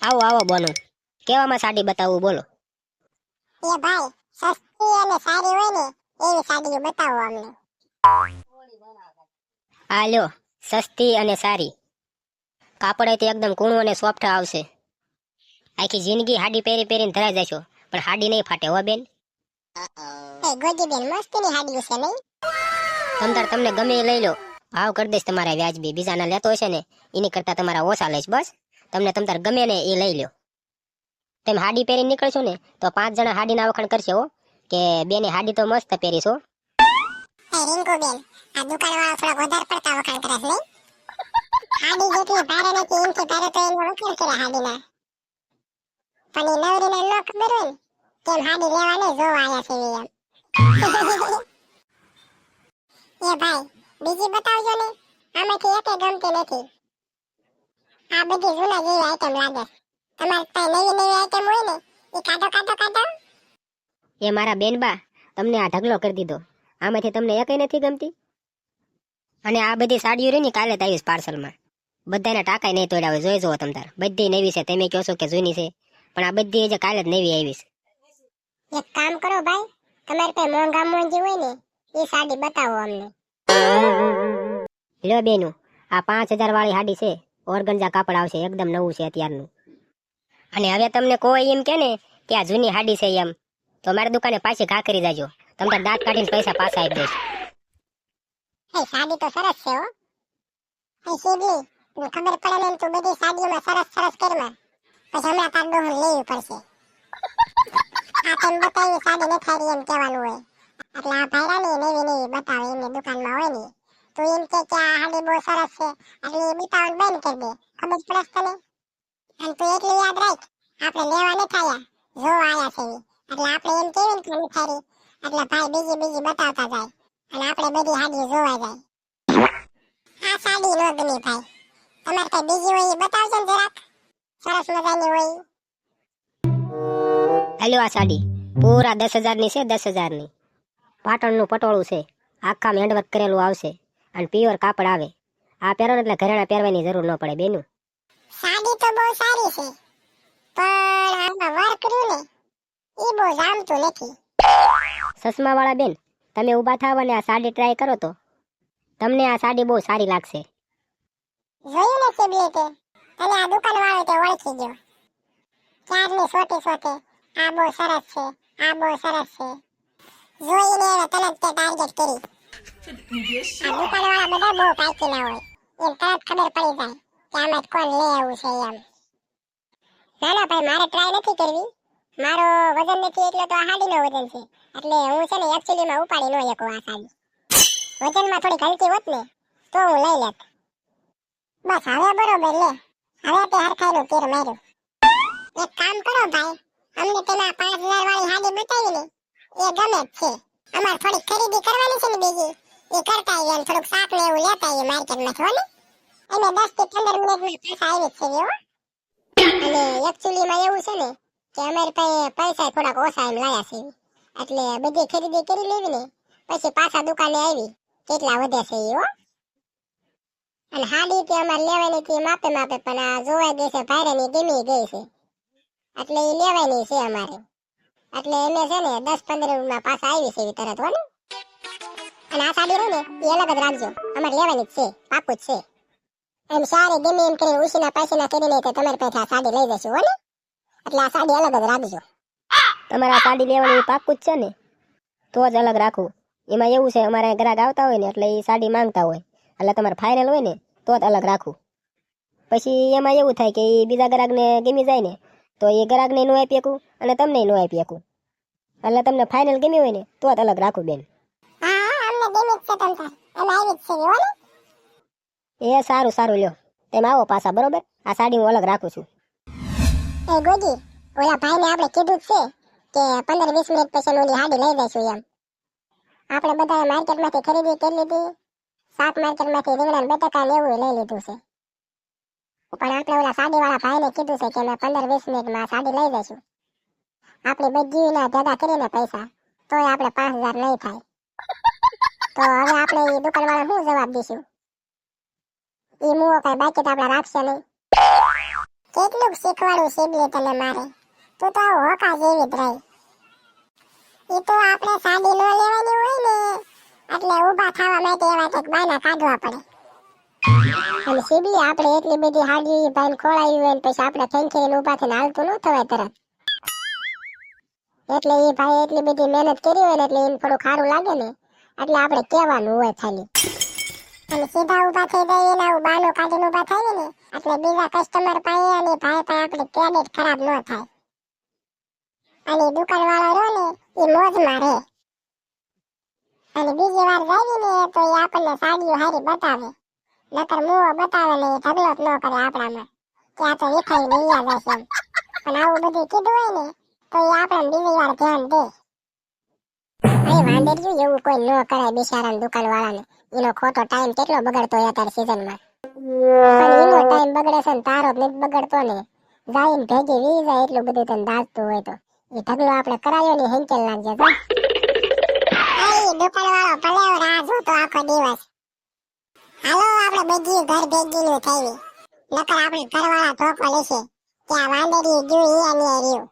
આવો આવો બોલો. કેવામાં સાડી બતાવવું બોલો. એ ભાઈ સસ્તી અને સારી હોય ને એવી સાડીઓ બતાવો અમને. આ લ્યો સસ્તી અને સારી. કાપડ તો એકદમ કૂણું અને સોફ્ટ આવશે. આખી જિંદગી હાડી પહેરી પહેરીને ધરાઈ જશો પણ હાડી નહીં ફાટે હો બેન? ગોજીબેન મસ્તીની સાડીઓ છે નહીં? તમતાર તમને ગમે એ લઈ લો. ભાવ કરી દઈશ તમારા વ્યાજબી. બીજાના લેતો હશે ને એની કરતા તમારા ઓછા લઈશ બસ. તમને તમતાર ગમે ને એ લઈ લ્યો. તમે હાડી પહેરીને નીકળશો ને, તો પાંચ જણા હાડીના વખાણ કરશે હો, કે બેની હાડી તો મસ્ત પહેરીશ હો. એ રિંકુબેન આ દુકાનવાળા થોડા વધારે પડતા છે છે બીજી બતાવજો ને, આમાંથી એકે ગમતી નથી. આ બધી જૂના જેવી આઈટમ લાગે. છે. તમારે પાસે નવી નવી આઈટમ હોય ને એ કાઢો કાઢો કાઢો. એ મારા બેનબા તમને આ ઢગલો કરી દીધો. આમાંથી તમને એકય નથી ગમતી? અને આ બધી સાડીઓ રહી ને કાલે જ આવીશ પાર્સલમાં. બધાના ટાંકાય નહીં તોડ્યા હોય જોઈ જુઓ તમ તાર. બધી નવી છે તમે કહો છો કે જૂની છે પણ આ બધી જે કાલે જ નવી આવીશ એક કામ કરો ભાઈ તમારી પાસે મોંઘા મોંઘી હોય ને એ સાડી બતાવો અમને. લ્યો બેનું આ પાંચ હજાર વાળી સાડી છે ઓર્ગન્જા કાપડ આવશે, એકદમ નવું છે અત્યારનું. અને હવે તમને કોઈ એમ કે ને કે આ જૂની હાડી છે એમ, તો મારી દુકાને પાછી ઘા કરી દેજો. તમને દાંત કાઢીને પૈસા પાછા આપી દઈશ. સાડી તો સરસ છે હો. તને ખબર પડે ને તું બધી સરસ સરસ કરમાં. પછી હમણાં તાર ડોહન લેવી પડશે. આ તેમ બતાવી, સાડી ન થાય એમ તો એમ કે કે આ હાડી બહુ સરસ છે. એટલે એ બતાવવાનું બંધ કરી દે. ખબર પડે તને. અને તું એટલું યાદ રાખ, આપણે લેવા નથી આયા. જો આયા છે. એટલે આપણે એમ કેવી ને નથી થારી એટલે ભાઈ બીજી બીજી બતાવતા જાય. અને આપણે બધી હાડી જોવા જાય. આ સાડી નો ગમી ભાઈ. તમારે કઈ બીજી હોય એ બતાવજો ને જરાક. સરસ મજાની હોય હેલો આ સાડી. પૂરા દસ હજારની છે, દસ હજારની. પાટણનું પટોળું છે. આખા હેન્ડવર્ક કરેલું આવશે. અને પ્યોર કાપડ આવે. આ પહેરો એટલે ઘરેણા પહેરવાની જરૂર ન પડે બેનું. સાડી તો બહુ સારી છે પણ આમાં વર્ક રહ્યું ને એ બહુ જામતું નથી. સસમા વાળા બેન તમે ઊભા થાવ અને આ સાડી ટ્રાય કરો તો. તમને આ સાડી બહુ સારી લાગશે. જોયું ને બે તે તને આ દુકાન વાળો તે ઓળખી ગયો. ચારની સોટી સોટે? આ બહુ સરસ છે આ બહુ સરસ છે. જોઈને એને જ તે ટાર્ગેટ કરી. આ દુકાન વાળા બધા બહુ પાકીના હોય એમ તરત ખબર પડી જાય કે આમાં કોણ લે આવું છે એમ ના ના ભાઈ મારે ટ્રાય નથી કરવી મારો વજન નથી એટલે તો આ હાડીનો વજન છે એટલે હું છે ને એકચ્યુઅલીમાં ઉપાડી ન શકું આ સાડી વજનમાં થોડી હલકી હોત ને તો હું લઈ લેત બસ હવે બરોબર લે હવે તે હરખાઈનું તીર માર્યું એક કામ કરો ભાઈ અમને પેલા પાંચ હજાર વાળી હાડી બતાવી ને એ ગમે જ છે અમારે થોડી ખરીદી કરવાની છે ને બીજી એ કરતા આવીએ અને થોડુંક શાક ને એવું લેતા આવીએ માર્કેટમાં હો ને. અમે દસથી પંદર મિનિટમાં પાછા આવી છે હો. અને એકચ્યુઅલીમાં એવું છે ને કે અમારી પાસે પૈસા થોડાક ઓછા એમ લાયા છે. એટલે બધી ખરીદી કરી લેવી ને, પછી પાછા દુકાને આવી. કેટલા વધે છે એ હો. અને હાડી તે અમારે લેવાની હતી માપે માપે, પણ આ જોવા ગઈ છે ભાઈરે ની ગમી ગઈ છે. એટલે એ લેવાની છે અમારે. એટલે એમે છે ને દસ પંદરમાં પાછા આવી છે એવી તરત, હો ને. અને આ સાડી ને અલગ જ રાખજો. અમારે લેવાની જ છે, પાકું જ છે. એમ સારી ગમે એમ કરીને ઉસીના પૈસાના કરીને તો તમારી પાસે આ સાડી લઈ જશું, હો ને? એટલે આ સાડી અલગ જ રાખજો. તમારે આ સાડી લેવાની પાકું જ છે ને, તો જ અલગ રાખવું એમાં એવું છે, અમારે ગ્રાહક આવતા હોય ને, એટલે એ સાડી માંગતા હોય. એટલે તમારે ફાઇનલ હોય ને, તો જ અલગ રાખવું પછી એમાં એવું થાય કે એ બીજા ગ્રાહકને ગમી જાય ને, તો એ ગ્રાહકને નો આપી શકું અને તમને નો આપી શકું. એટલે તમને ફાઇનલ ગમી હોય ને, તો જ અલગ રાખું બેન હા હા અમને ગમી જ છે તમ તાર અમે આવી જ છે હો ને? એ સારું સારું લ્યો. તેમ આવો પાછા બરોબર? આ સાડી હું અલગ રાખું છું. એ ગોજી ઓલા ભાઈને આપણે કીધું છે કે પંદર વીસ મિનિટ પછી ઓલી હાડી લઈ દઈશું એમ. આપણે બધા માર્કેટમાંથી ખરીદી કરી લીધી. શાક માર્કેટમાંથી રીંગણા બટાકા ને એવું લઈ લીધું છે. પણ આપણે ઓલા સાડીવાળા ભાઈને કીધું છે કે અમે પંદર વીસ મિનિટમાં સાડી લઈ જઈશું. આપણી બધી ના ભેગા કરીને પૈસા તોય આપણે પાંચ હજાર નહીં થાય. તો હવે આપણે એ દુકાનવાળા શું જવાબ દઈશું એ મુઓ કઈ બાકી તો આપણે રાખશે નહીં. કેટલું શીખવાડું શીબલી તને મારે. તું તો હોકા જેવી જ રહી. એ તો આપણે સાડી ન લેવાની હોય ને, એટલે ઊભા થવા માટે એવા કંઈક બાના કાઢવા પડે. અને સીબી આપણે એટલી બધી હાડી ભાઈને ખોળાવી હોય ને પછી આપણે ખેંચીને ઊભા થઈને હાલતું ન થવાય તરત. એટલે એ ભાઈ એટલી બધી મહેનત કરી હોય ને એટલે એને થોડું ખારું લાગે ને. એટલે આપણે કહેવાનું હોય ખાલી. અને સીધા ઊભા થઈ જાય એના બાનું કાઢીને ઊભા થાય ને, એટલે બીજા કસ્ટમર પાસે અને ભાઈ પાસે આપણે ક્રેડિટ ખરાબ ન થાય. અને દુકાન વાળો રહ્યો ને એ મોજમાં રહે. અને બીજી વાર જાય ને તો એ આપણને સાડીઓ હારી બતાવે. નકર મુવો બતાવે ને ઢગલો જ ન કરે આપણામાં. ત્યાં તો વિખાઈ નહીં આવે છે પણ આવું બધું કીધું હોય ને, તો એ આપણને બીજી વાર ધ્યાન દે. અહીં વાંદરિયું એવું કોઈ ન કરાય બિચારા દુકાન ખોટો ટાઈમ કેટલો બગડતો હોય અત્યારે બધું હોય તો. એ ઢગલો આપણે ને હેંકેલ નાખજે તો એ દુકાન વાળો ભલે દિવસ. હાલો, આપણે બધી ઘર ભેગી નું થઈ નકર આપણે લેશે. કે આ વાંદરી જોઈ અહીંયા ને રહ્યું.